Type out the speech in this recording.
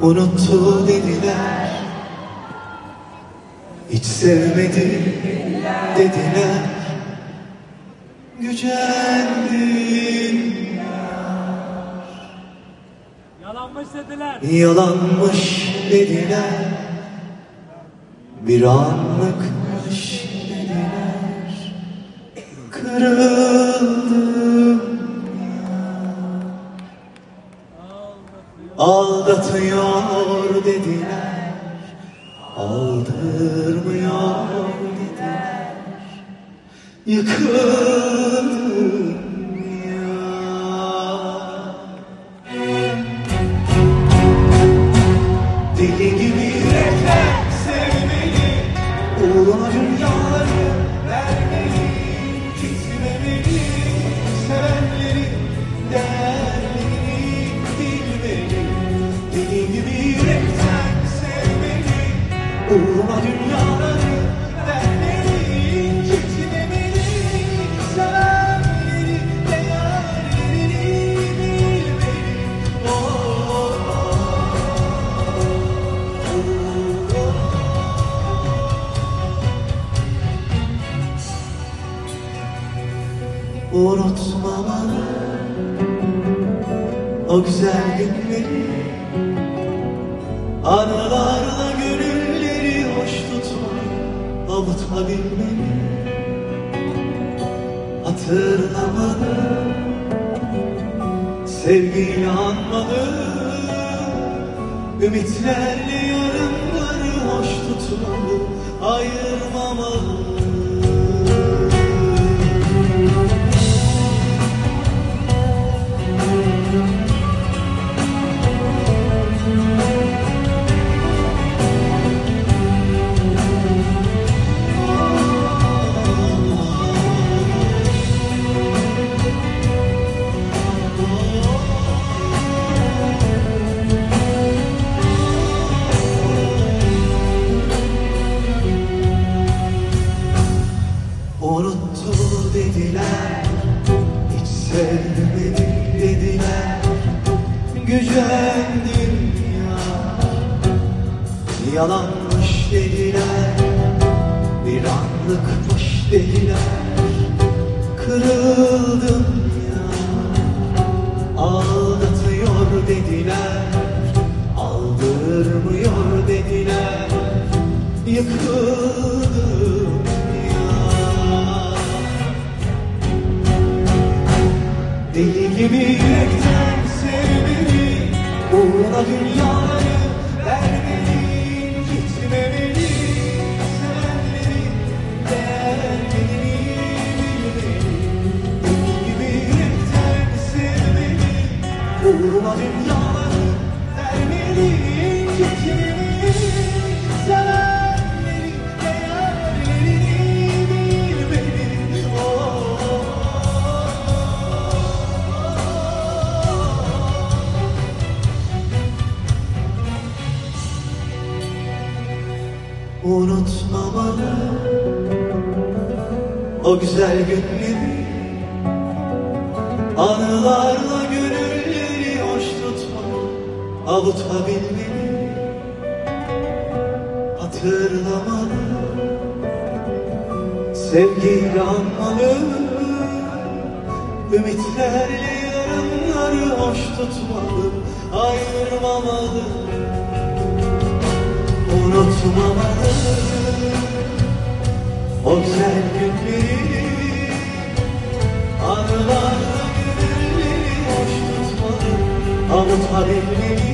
unuttu dediler Hiç sevmedi dediler. Gücendim Yalanmış dediler. Yalanmış dediler. Bir anlıkmış dediler. Kırıldım Aldatıyor dediler. Aldırmıyor dediler. Yıkıldım Uğruna dünyaları vermeli Gitmemeli Sevenleri değerlerini bilmeli Oh, oh, oh. Unutmamalı o güzel günleri Anılarla tutmalı Avutabilmeli Hatırlamalı Sevgiyle anmalı Ümitlerle yarınları hoş tutmalı Ayırmamalı Gücendim ya. Yalanmış dediler Bir anlıkmış dediler. Kırıldım ya. Aldatıyor dediler Aldırmıyor dediler. Yıkıldım ya. Deli gibi sevmeli Uğruna dünyaları vermeli Gitmemeli. Bilmeli. Deli gibi yürekten sevmeli Unutmamalı. O güzel günleri Anılarla gönülleri hoş tutmalı. Avutabilmeli Hatırlamalı. Sevgiyle anmalı Ümitlerle yarınları hoş tutmalı. Ayırmamalı Unutmamalı O güzel günleri Anılarla gönülleri hoş tutmalı. Avutabilmeli